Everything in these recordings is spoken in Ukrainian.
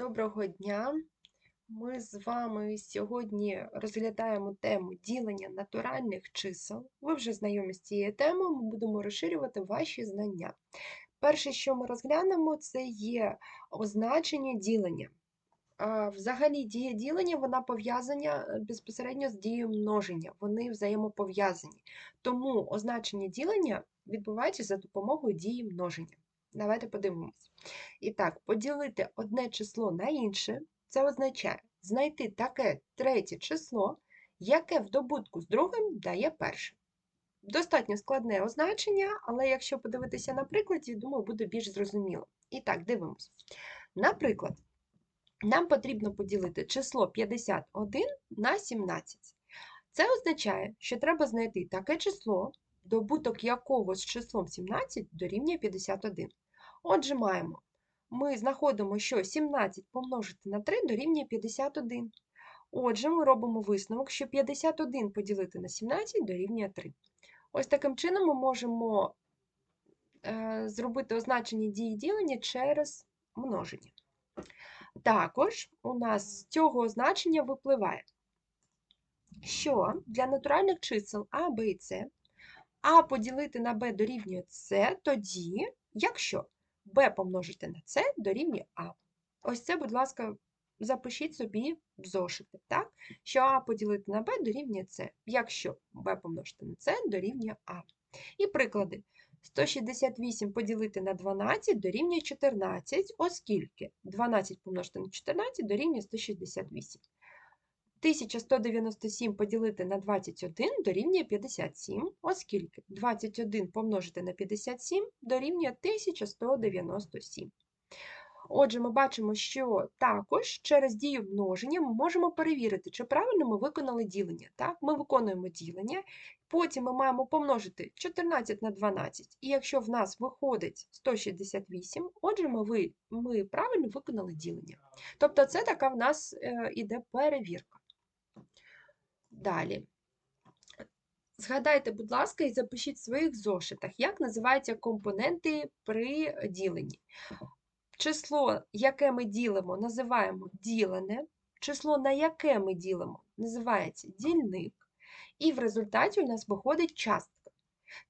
Доброго дня! Ми з вами сьогодні розглядаємо тему ділення натуральних чисел. Ви вже знайомі з цією темою, ми будемо розширювати ваші знання. Перше, що ми розглянемо, це є означення ділення. Взагалі, дія ділення вона пов'язана е, безпосередньо з дією множення, вони взаємопов'язані. Тому означення ділення відбувається за допомогою дії множення. Давайте подивимось. І так, поділити одне число на інше, це означає знайти таке третє число, яке в добутку з другим дає перше. Достатньо складне означення, але якщо подивитися на прикладі, думаю, буде більш зрозуміло. І так, дивимось. Наприклад, нам потрібно поділити число 51 на 17. Це означає, що треба знайти таке число, добуток якого з числом 17 дорівнює 51. Отже, маємо. Ми знаходимо, що 17 помножити на 3 дорівнює 51. Отже, ми робимо висновок, що 51 поділити на 17 дорівнює 3. Ось таким чином ми можемо е, зробити означення дії ділення через множення. Також у нас з цього означення випливає, що для натуральних чисел А, Б і С А поділити на Б дорівнює С тоді, якщо b помножити на c дорівнює А. Ось це, будь ласка, запишіть собі в зошити, так? що А поділити на b дорівнює С, якщо b помножити на С дорівнює А. І приклади. 168 поділити на 12 дорівнює 14, оскільки 12 помножити на 14 дорівнює 168. 1197 поділити на 21 дорівнює 57, оскільки 21 помножити на 57 дорівнює 1197. Отже, ми бачимо, що також через дію множення ми можемо перевірити, чи правильно ми виконали ділення. Так, Ми виконуємо ділення, потім ми маємо помножити 14 на 12, і якщо в нас виходить 168, отже, ми ми правильно виконали ділення. Тобто, це така в нас е, іде перевірка. Далі. Згадайте, будь ласка, і запишіть в своїх зошитах, як називаються компоненти при діленні. Число, яке ми ділимо, називаємо ділене, число, на яке ми ділимо, називається дільник, і в результаті у нас виходить частка.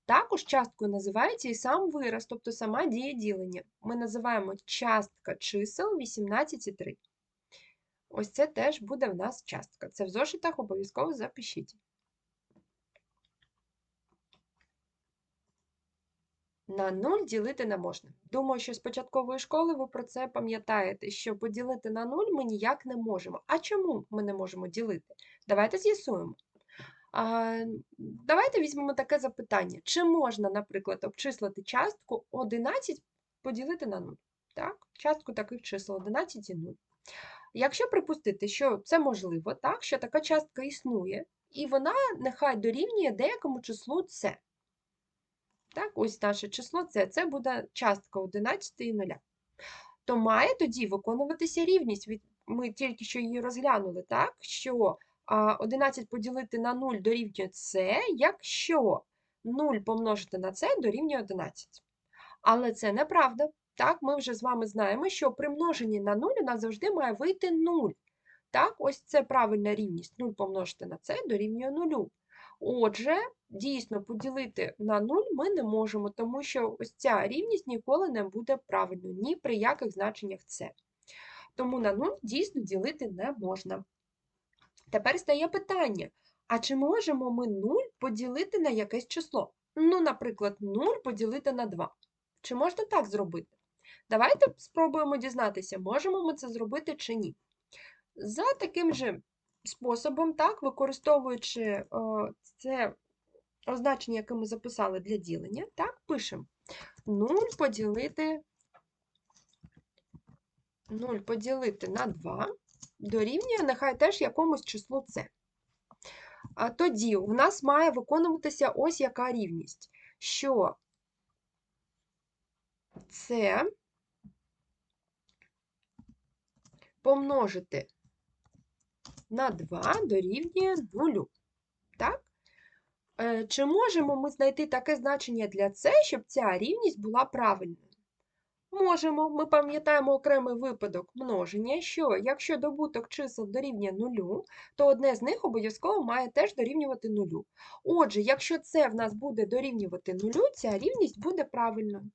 Також часткою називається і сам вираз, тобто сама дія ділення. Ми називаємо частка чисел 18 і 3. Ось це теж буде в нас частка. Це в зошитах обов'язково запишіть. На 0 ділити не можна. Думаю, що з початкової школи ви про це пам'ятаєте, що поділити на 0 ми ніяк не можемо. А чому ми не можемо ділити? Давайте з'ясуємо. Давайте візьмемо таке запитання. Чи можна, наприклад, обчислити частку 11 поділити на 0? Так? Частку таких чисел 11 і 0. Якщо припустити, що це можливо, так, що така частка існує, і вона нехай дорівнює деякому числу С. Так, ось наше число С, це буде частка 11 і 0. То має тоді виконуватися рівність. Ми тільки що її розглянули, так, що 11 поділити на 0 дорівнює С, якщо 0 помножити на С дорівнює 11. Але це неправда. Так, ми вже з вами знаємо, що при множенні на 0 у нас завжди має вийти 0. Так, ось це правильна рівність 0 помножити на це дорівнює 0. Отже, дійсно поділити на 0 ми не можемо, тому що ось ця рівність ніколи не буде правильною, ні при яких значеннях це. Тому на 0 дійсно ділити не можна. Тепер стає питання: а чи можемо ми 0 поділити на якесь число? Ну, наприклад, 0 поділити на 2. Чи можна так зробити? Давайте спробуємо дізнатися, можемо ми це зробити чи ні. За таким же способом, так, використовуючи це означення, яке ми записали для ділення, так, пишемо 0 поділити 0 поділити на 2 дорівнює нехай теж якомусь числу С. А тоді у нас має виконуватися ось яка рівність, що це помножити на 2 дорівнює 0. Так? Е, чи можемо ми знайти таке значення для С, щоб ця рівність була правильною? Можемо, ми пам'ятаємо окремий випадок множення, що якщо добуток чисел дорівнює нулю, то одне з них обов'язково має теж дорівнювати нулю. Отже, якщо це в нас буде дорівнювати нулю, ця рівність буде правильною.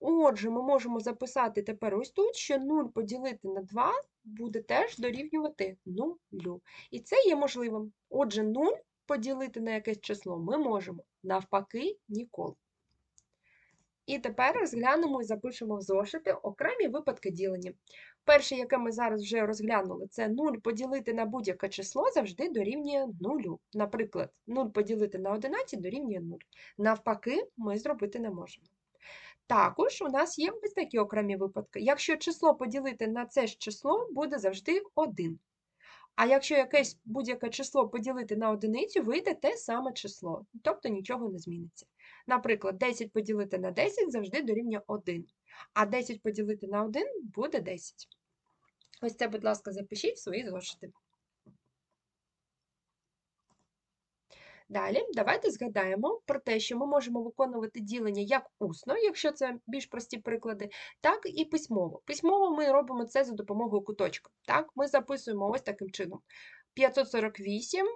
Отже, ми можемо записати тепер ось тут, що 0 поділити на 2 буде теж дорівнювати нулю. І це є можливим. Отже, 0 поділити на якесь число ми можемо, навпаки, ніколи. І тепер розглянемо і запишемо в зошити окремі випадки ділення. Перше, яке ми зараз вже розглянули, це 0 поділити на будь-яке число завжди дорівнює 0. Наприклад, 0 поділити на 11 дорівнює 0. Навпаки, ми зробити не можемо. Також у нас є ось такі окремі випадки. Якщо число поділити на це ж число, буде завжди 1. А якщо якесь будь-яке число поділити на одиницю, вийде те саме число, тобто нічого не зміниться. Наприклад, 10 поділити на 10 завжди дорівнює 1, а 10 поділити на 1 буде 10. Ось це, будь ласка, запишіть в свої зошити. Далі, давайте згадаємо про те, що ми можемо виконувати ділення як усно, якщо це більш прості приклади, так і письмово. Письмово ми робимо це за допомогою куточка. Так, Ми записуємо ось таким чином: 548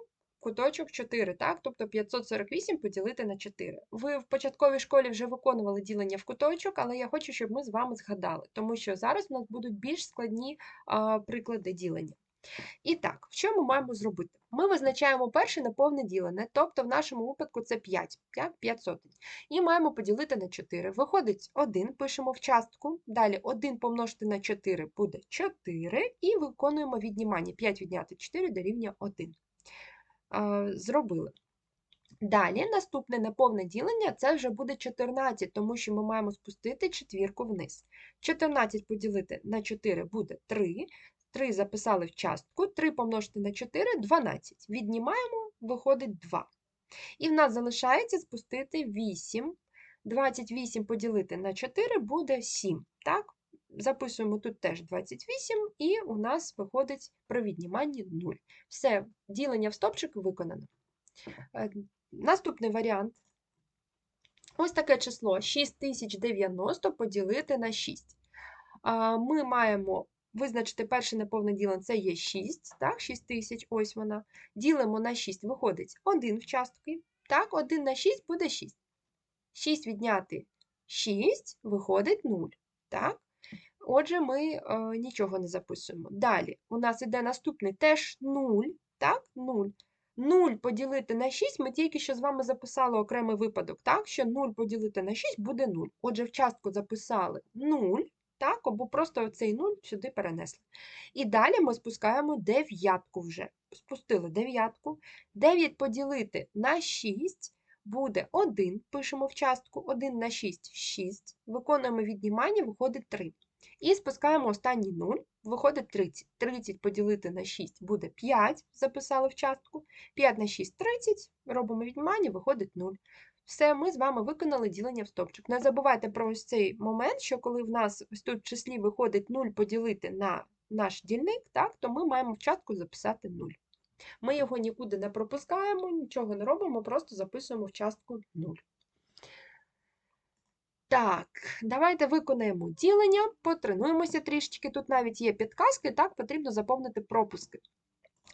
куточок 4, так? тобто 548 поділити на 4. Ви в початковій школі вже виконували ділення в куточок, але я хочу, щоб ми з вами згадали, тому що зараз у нас будуть більш складні а, приклади ділення. І так, що ми маємо зробити? Ми визначаємо перше неповне ділене, тобто в нашому випадку це 5, 5 сотень. І маємо поділити на 4. Виходить 1, пишемо в частку, далі 1 помножити на 4 буде 4, і виконуємо віднімання. 5 відняти 4 дорівнює 1. Зробили. Далі, наступне неповне ділення це вже буде 14, тому що ми маємо спустити четвірку вниз. 14 поділити на 4 буде 3. 3 записали в частку, 3 помножити на 4 12. Віднімаємо, виходить 2. І в нас залишається спустити 8. 28 поділити на 4 буде 7. Так? Записуємо тут теж 28, і у нас виходить при відніманні 0. Все, ділення в стопчик виконано. Е, наступний варіант. Ось таке число 6090 поділити на 6. Ми маємо визначити перше неповне ділення це є 6, так, 6 тисяч, ось вона. Ділимо на 6, виходить 1 в частки. Так, 1 на 6 буде 6. 6 відняти 6 виходить 0. Так? Отже, ми е, нічого не записуємо. Далі, у нас іде наступний теж 0, так, 0. 0 поділити на 6, ми тільки що з вами записали окремий випадок, так, що 0 поділити на 6 буде 0. Отже, в частку записали 0, так, або просто цей 0 сюди перенесли. І далі ми спускаємо дев'ятку вже. Спустили дев'ятку. 9 поділити на 6 буде 1. Пишемо в частку 1 на 6 6. Виконуємо віднімання, виходить 3. І спускаємо останній 0, виходить 30. 30 поділити на 6 буде 5, записали в частку. 5 на 6 30, робимо віднімання, виходить 0. Все, ми з вами виконали ділення в стопчик. Не забувайте про ось цей момент, що коли в нас ось тут в числі виходить 0 поділити на наш дільник, так, то ми маємо в частку записати 0. Ми його нікуди не пропускаємо, нічого не робимо, просто записуємо в частку 0. Так, давайте виконаємо ділення, потренуємося трішечки. Тут навіть є підказки, так, потрібно заповнити пропуски.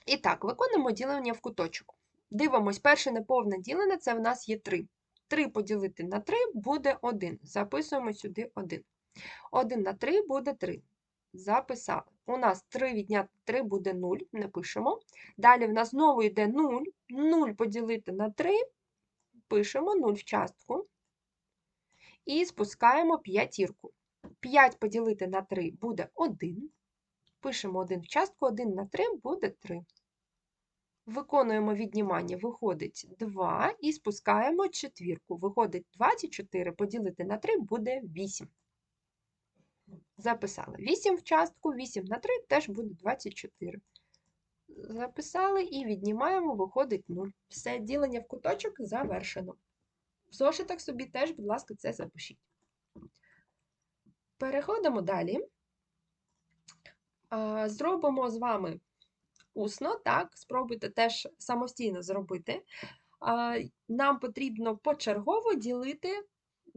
І так, виконуємо ділення в куточок. Дивимось, перше неповне ділене це в нас є 3. 3 поділити на 3 буде 1. Записуємо сюди 1. 1 на 3 буде 3. Записали. У нас 3 відняти 3 буде 0, не пишемо. Далі в нас знову йде 0. 0 поділити на 3, пишемо 0 в частку. І спускаємо п'ятірку. 5 поділити на 3 буде 1. Пишемо 1 в частку, 1 на 3 буде 3. Виконуємо віднімання, виходить 2 і спускаємо четвірку. Виходить 24 поділити на 3 буде 8. Записали 8 в частку, 8 на 3 теж буде 24. Записали і віднімаємо, виходить 0. Все, ділення в куточок завершено. В зошитах собі теж, будь ласка, це запишіть. Переходимо далі. Зробимо з вами усно, так, спробуйте теж самостійно зробити. Нам потрібно почергово ділити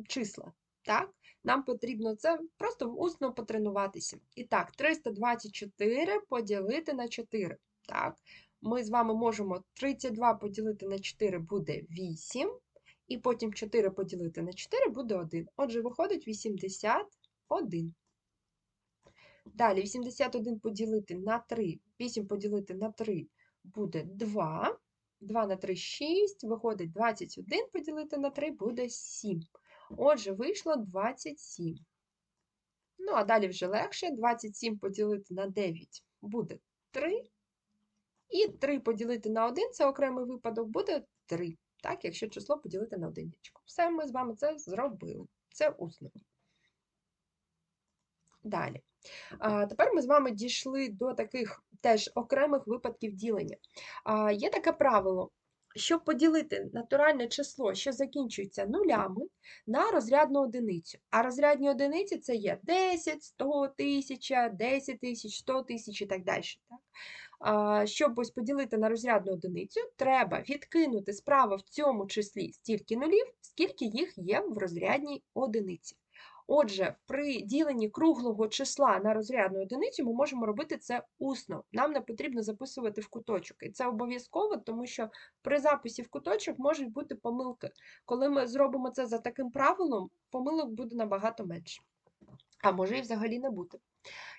числа. Так? Нам потрібно це просто усно потренуватися. І так, 324 поділити на 4. Так, ми з вами можемо 32 поділити на 4 буде 8, і потім 4 поділити на 4 буде 1. Отже, виходить 81. Далі 81 поділити на 3, 8 поділити на 3 буде 2. 2 на 3 6, виходить 21 поділити на 3 буде 7. Отже, вийшло 27. Ну, а далі вже легше. 27 поділити на 9 буде 3. І 3 поділити на 1 це окремий випадок, буде 3. Так, якщо число поділити на одиничку. Все, ми з вами це зробили. Це усно. Далі. Тепер ми з вами дійшли до таких теж окремих випадків ділення. Є таке правило. Щоб поділити натуральне число, що закінчується нулями, на розрядну одиницю. А розрядні одиниці це є 10, 100, 1000, 10 тисяч, 100 тисяч і так далі. Так? Щоб ось поділити на розрядну одиницю, треба відкинути справа в цьому числі стільки нулів, скільки їх є в розрядній одиниці. Отже, при діленні круглого числа на розрядну одиницю ми можемо робити це усно. Нам не потрібно записувати в куточок. І це обов'язково, тому що при записі в куточок можуть бути помилки. Коли ми зробимо це за таким правилом, помилок буде набагато менше. А може і взагалі не бути.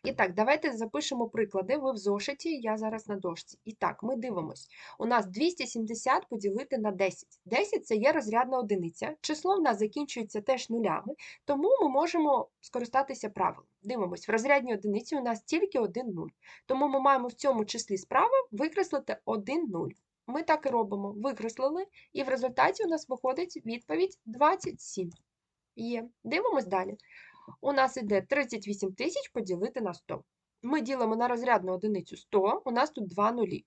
І так, давайте запишемо приклади. Ви в зошиті, я зараз на дошці. І так, ми дивимось. У нас 270 поділити на 10. 10 це є розрядна одиниця. Число в нас закінчується теж нулями, тому ми можемо скористатися правилом. Дивимось, в розрядній одиниці у нас тільки один 0. Тому ми маємо в цьому числі справа викреслити 1 0. Ми так і робимо. Викреслили, і в результаті у нас виходить відповідь 27. Є. Дивимось далі у нас іде 38 тисяч поділити на 100. Ми ділимо на розрядну одиницю 100, у нас тут 2 нулі.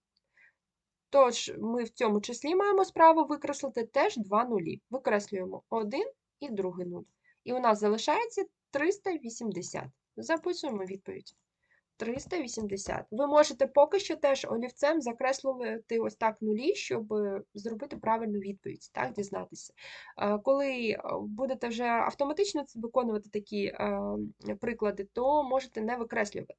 Тож, ми в цьому числі маємо справу викреслити теж 2 нулі. Викреслюємо 1 і другий 0. І у нас залишається 380. Записуємо відповідь. 380. Ви можете поки що теж олівцем закреслювати ось так нулі, щоб зробити правильну відповідь, так, дізнатися. Коли будете вже автоматично виконувати такі е, приклади, то можете не викреслювати.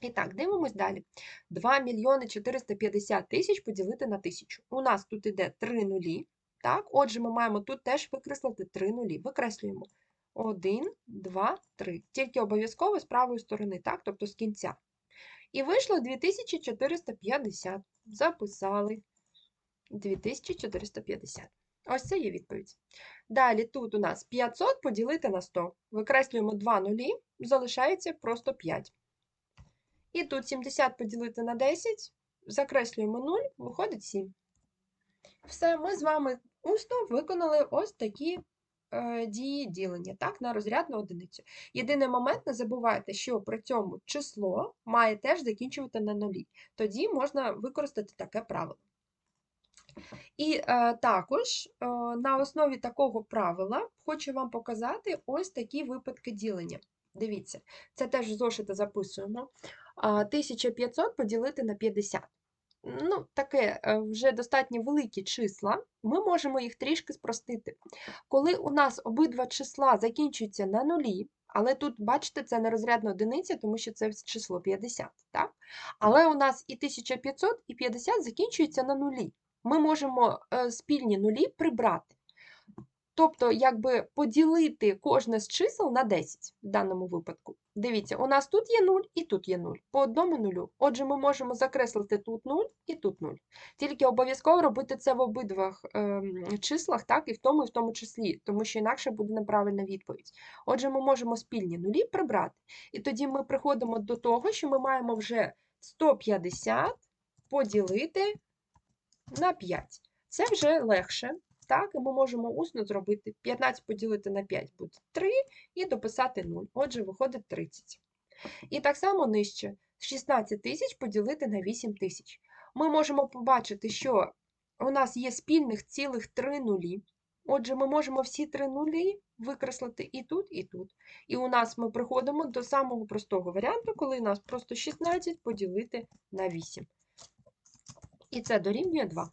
І так, дивимось далі. 2 мільйони 450 тисяч поділити на тисячу. У нас тут іде 3 нулі. Так? Отже, ми маємо тут теж викреслити 3 нулі. Викреслюємо 1, 2, 3. Тільки обов'язково з правої сторони, так? тобто з кінця. І вийшло 2450. Записали 2450. Ось це є відповідь. Далі тут у нас 500 поділити на 100. Викреслюємо 2 нулі, залишається просто 5. І тут 70 поділити на 10, закреслюємо 0, виходить 7. Все, ми з вами усно виконали ось такі дії ділення так, на розрядну одиницю. Єдиний момент, не забувайте, що при цьому число має теж закінчувати на нулі. Тоді можна використати таке правило. І е, також е, на основі такого правила хочу вам показати ось такі випадки ділення. Дивіться, це теж в зошити записуємо. 1500 поділити на 50 ну, таке е, вже достатньо великі числа, ми можемо їх трішки спростити. Коли у нас обидва числа закінчуються на нулі, але тут, бачите, це не розрядна одиниця, тому що це число 50. так? Але у нас і 1500, і 50 закінчуються на нулі. Ми можемо е, спільні нулі прибрати. Тобто, якби поділити кожне з чисел на 10 в даному випадку. Дивіться, у нас тут є 0 і тут є 0, по одному нулю. Отже, ми можемо закреслити тут 0 і тут 0. Тільки обов'язково робити це в обидвах е, числах, так, і в тому, і в тому числі, тому що інакше буде неправильна відповідь. Отже, ми можемо спільні нулі прибрати. І тоді ми приходимо до того, що ми маємо вже 150 поділити на 5. Це вже легше. Так, і ми можемо усно зробити 15 поділити на 5 буде 3 і дописати 0. Отже, виходить 30. І так само нижче 16 тисяч поділити на 8 тисяч. Ми можемо побачити, що у нас є спільних цілих 3 нулі. Отже, ми можемо всі три нулі викреслити і тут, і тут. І у нас ми приходимо до самого простого варіанту, коли у нас просто 16 поділити на 8. І це дорівнює 2.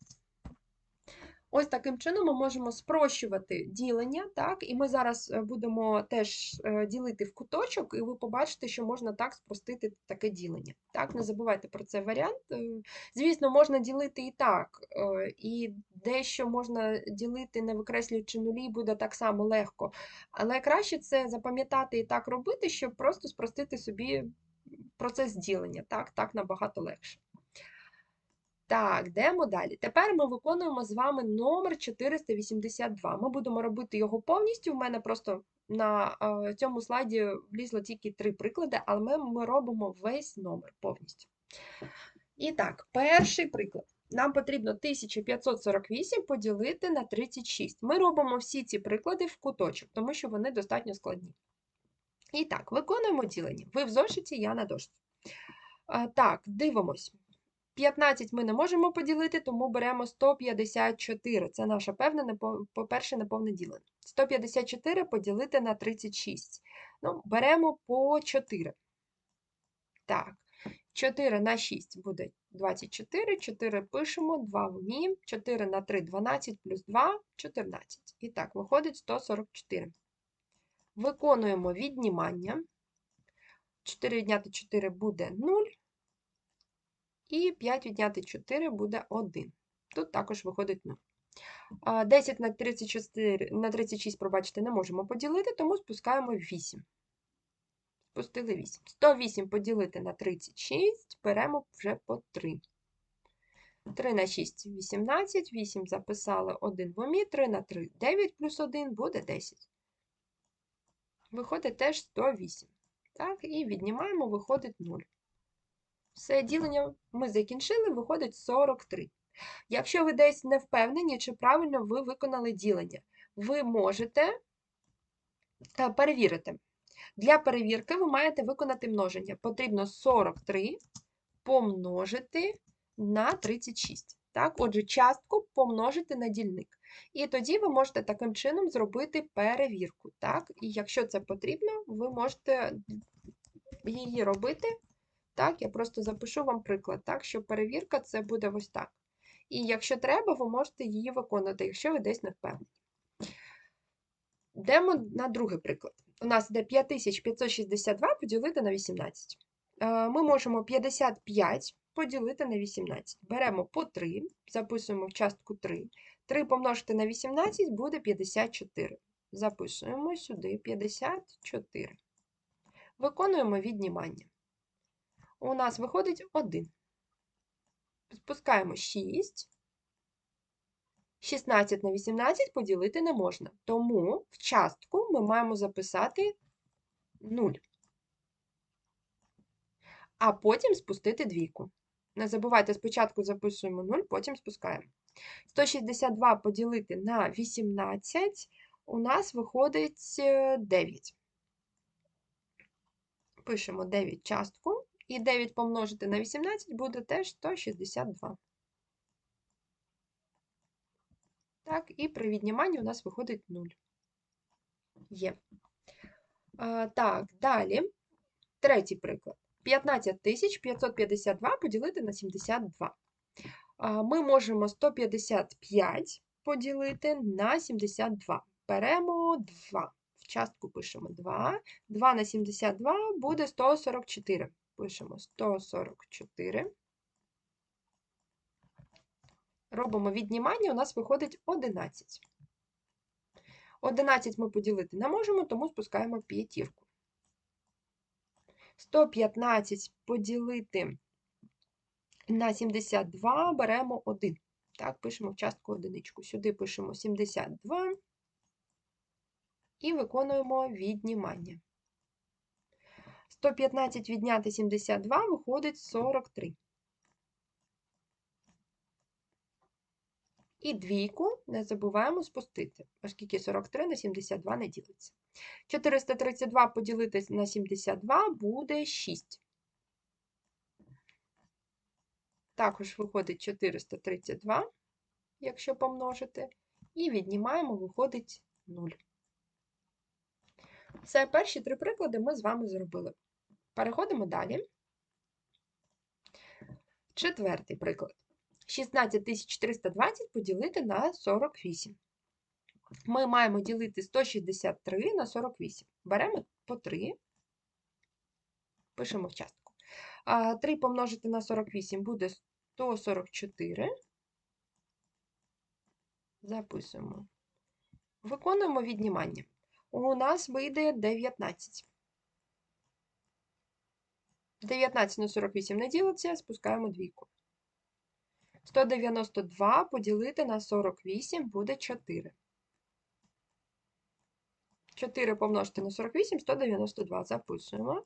Ось таким чином ми можемо спрощувати ділення, так, і ми зараз е, будемо теж е, ділити в куточок, і ви побачите, що можна так спростити таке ділення. Так, не забувайте про цей варіант. Е, Звісно, можна ділити і так, і дещо можна ділити, не викреслюючи нулі, буде так само легко. Але краще це запам'ятати і так робити, щоб просто спростити собі процес ділення. Так, так набагато легше. Так, йдемо далі. Тепер ми виконуємо з вами номер 482. Ми будемо робити його повністю. У мене просто на е, цьому слайді влізло тільки три приклади, але ми, ми робимо весь номер повністю. І так, перший приклад. Нам потрібно 1548 поділити на 36. Ми робимо всі ці приклади в куточок, тому що вони достатньо складні. І так, виконуємо ділення. Ви в зошиті, я на дошці. А, Так, дивимось. 15 ми не можемо поділити, тому беремо 154. Це наше певне, по-перше, неповне ділення. 154 поділити на 36. Ну, беремо по 4. Так, 4 на 6 буде 24, 4 пишемо, 2 в вміємо, 4 на 3 – 12, плюс 2 – 14. І так, виходить 144. Виконуємо віднімання. 4 відняти 4 буде 0. І 5 відняти 4 буде 1. Тут також виходить 0. 10 на 34, на 36, пробачте, не можемо поділити, тому спускаємо 8. Спустили 8. 108 поділити на 36, беремо вже по 3. 3 на 6 – 18, 8 записали 1 в умі, 3 на 3 – 9 плюс 1 буде 10. Виходить теж 108. Так, і віднімаємо, виходить 0. Все ділення ми закінчили, виходить 43. Якщо ви десь не впевнені, чи правильно ви виконали ділення, ви можете е, перевірити. Для перевірки ви маєте виконати множення. Потрібно 43 помножити на 36. Так? Отже, частку помножити на дільник. І тоді ви можете таким чином зробити перевірку. Так? І якщо це потрібно, ви можете її робити. Так, я просто запишу вам приклад, так, що перевірка це буде ось так. І якщо треба, ви можете її виконати, якщо ви десь не впевнені. Йдемо на другий приклад. У нас йде 5562 поділити на 18. Е, Ми можемо 55 поділити на 18. Беремо по 3, записуємо в частку 3. 3 помножити на 18 буде 54. Записуємо сюди 54. Виконуємо віднімання у нас виходить 1. Спускаємо 6. 16 на 18 поділити не можна. Тому в частку ми маємо записати 0. А потім спустити двійку. Не забувайте, спочатку записуємо 0, потім спускаємо. 162 поділити на 18 у нас виходить 9. Пишемо 9 частку. І 9 помножити на 18 буде теж 162. Так, і при відніманні у нас виходить 0. Є. А, так, далі. Третій приклад. 15552 поділити на 72. А, ми можемо 155 поділити на 72. Беремо 2. В частку пишемо 2. 2 на 72 буде 144 пишемо 144. Робимо віднімання, у нас виходить 11. 11 ми поділити не можемо, тому спускаємо п'ятірку. 115 поділити на 72 беремо 1. Так, пишемо в частку одиничку. Сюди пишемо 72 і виконуємо віднімання. 115 відняти 72 виходить 43. І двійку не забуваємо спустити, оскільки 43 на 72 не ділиться. 432 поділити на 72 буде 6. Також виходить 432, якщо помножити, і віднімаємо, виходить 0. Це перші три приклади ми з вами зробили. Переходимо далі. Четвертий приклад. 16320 поділити на 48. Ми маємо ділити 163 на 48. Беремо по 3, пишемо в частку. 3 помножити на 48 буде 144. Записуємо. Виконуємо віднімання. У нас вийде 19. 19 на 48 не ділиться, спускаємо двійку. 192 поділити на 48 буде 4. 4 помножити на 48, 192. Записуємо.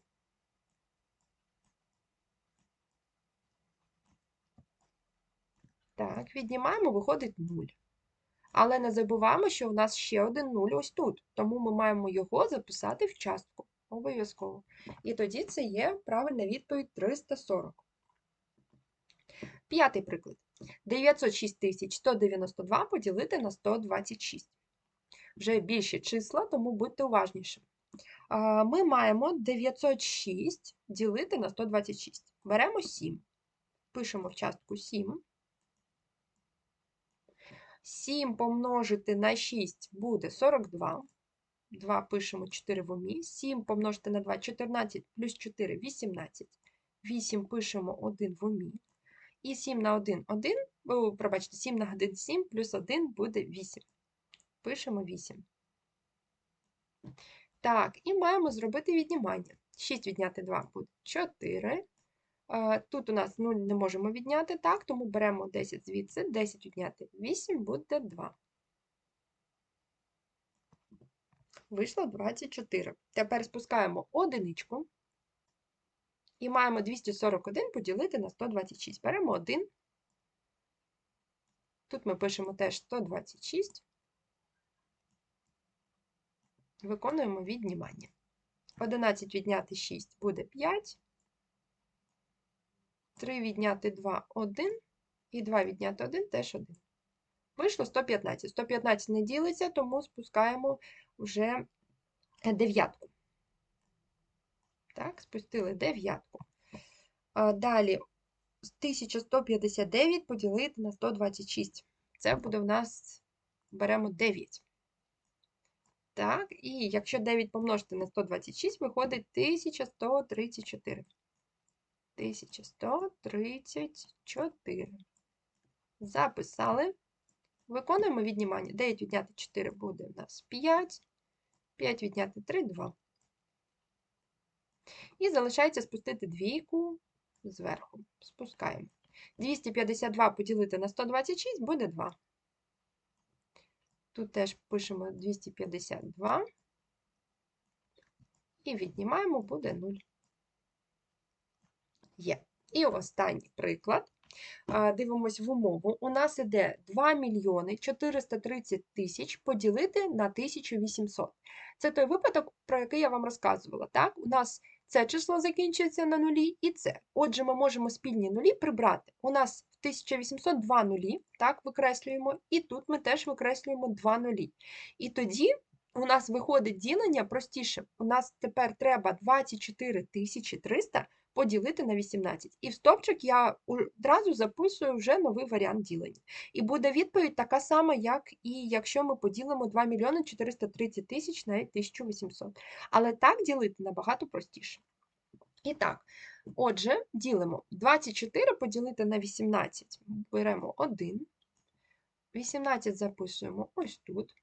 Так, віднімаємо, виходить 0. Але не забуваємо, що у нас ще один 0 ось тут. Тому ми маємо його записати в частку. Обов'язково. І тоді це є правильна відповідь 340. П'ятий приклад. 906 192 поділити на 126. Вже більші числа, тому будьте уважніші. Ми маємо 906 ділити на 126. Беремо 7. Пишемо в частку 7. 7 помножити на 6 буде 42. 2 пишемо 4 в умі. 7 помножити на 2 14 плюс 4 18. 8 пишемо 1 в умі. І 7 на 1 1, пробачте, 7 на 1 7 плюс 1 буде 8. Пишемо 8. Так, і маємо зробити віднімання. 6 відняти 2 буде 4. Тут у нас 0 не можемо відняти, так, тому беремо 10 звідси, 10 відняти 8 буде 2. Вийшло 24. Тепер спускаємо одиничку. І маємо 241 поділити на 126. Беремо 1. Тут ми пишемо теж 126. Виконуємо віднімання. 11 відняти 6 буде 5. 3 відняти 2 1. І 2 відняти 1 теж 1. Вийшло 115. 115 не ділиться, тому спускаємо вже дев'ятку. Так, спустили дев'ятку. Далі 1159 поділити на 126. Це буде в нас, беремо 9. Так, і якщо 9 помножити на 126, виходить 1134. 1134. Записали. Виконуємо віднімання. 9 відняти 4 буде у нас 5. 5 відняти 3 2. І залишається спустити двійку зверху. Спускаємо. 252 поділити на 126 буде 2. Тут теж пишемо 252. І віднімаємо, буде 0. Є. І останній приклад. Дивимось в умову. У нас іде 2 мільйони 430 тисяч поділити на 1800. Це той випадок, про який я вам розказувала. Так? У нас це число закінчується на нулі і це. Отже, ми можемо спільні нулі прибрати. У нас в 1800 два нулі, так, викреслюємо, і тут ми теж викреслюємо два нулі. І тоді у нас виходить ділення простіше. У нас тепер треба 24 300 поділити на 18. І в стопчик я одразу записую вже новий варіант ділення. І буде відповідь така сама, як і якщо ми поділимо 2 мільйони 430 тисяч на 1800. Але так ділити набагато простіше. І так, отже, ділимо 24 поділити на 18. Беремо 1. 18 записуємо ось тут.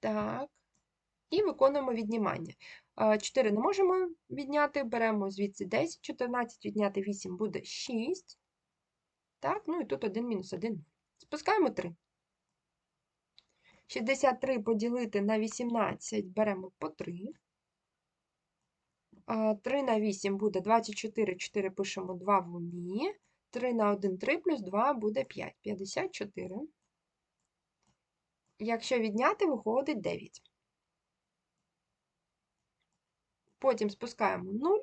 Так. І виконуємо віднімання. 4 не можемо відняти, беремо звідси 10, 14 відняти 8 буде 6. Так, ну і тут 1 мінус 1. Спускаємо 3. 63 поділити на 18 беремо по 3. 3 на 8 буде 24, 4 пишемо 2 в умі. 3 на 1 3 плюс 2 буде 5. 54. Якщо відняти, виходить 9. Потім спускаємо 0.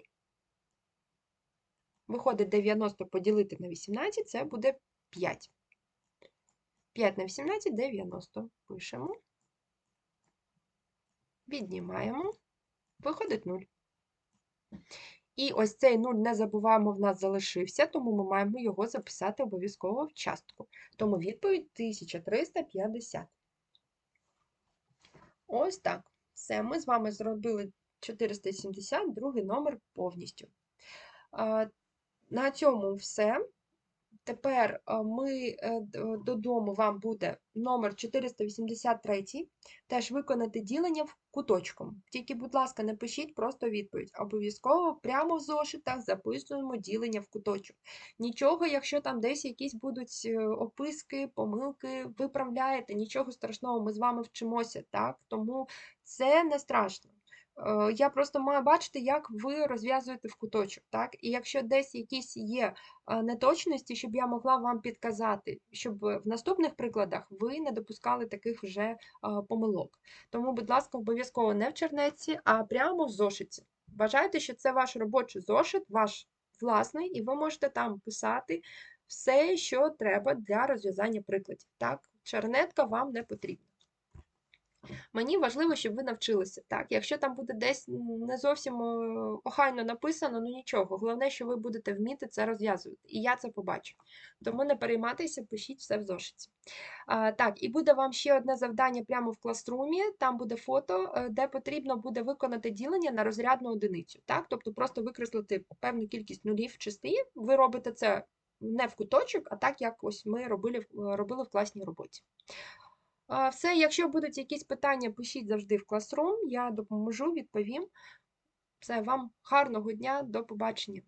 Виходить 90 поділити на 18, це буде 5. 5 на 18 90. Пишемо. Віднімаємо. Виходить 0. І ось цей 0 не забуваємо, в нас залишився, тому ми маємо його записати обов'язково в частку. Тому відповідь 1350. Ось так. Все, ми з вами зробили 470, другий номер повністю. На цьому все. Тепер ми е, додому вам буде номер 483, теж виконати ділення в куточком. Тільки, будь ласка, не пишіть просто відповідь. Обов'язково прямо в зошитах записуємо ділення в куточок. Нічого, якщо там десь якісь будуть е, описки, помилки, виправляєте, нічого страшного, ми з вами вчимося, так? Тому це не страшно. Е, Я просто маю бачити, як ви розв'язуєте в куточок, так? І якщо десь якісь є неточності, щоб я могла вам підказати, щоб в наступних прикладах ви не допускали таких вже помилок. Тому, будь ласка, обов'язково не в чернеці, а прямо в зошиті. Вважайте, що це ваш робочий зошит, ваш власний, і ви можете там писати все, що треба для розв'язання прикладів. Так, чернетка вам не потрібна. Мені важливо, щоб ви навчилися. Так, якщо там буде десь не зовсім е, охайно написано, ну нічого. Головне, що ви будете вміти це розв'язувати. І я це побачу. Тому не перейматися, пишіть все в зошиті. А, так, і буде вам ще одне завдання прямо в класрумі. Там буде фото, е, де потрібно буде виконати ділення на розрядну одиницю. Так, тобто просто викреслити певну кількість нулів в числі. Ви робите це не в куточок, а так, як ось ми робили, робили в класній роботі. Все, якщо будуть якісь питання, пишіть завжди в Classroom, я допоможу, відповім. Все, вам гарного дня, до побачення.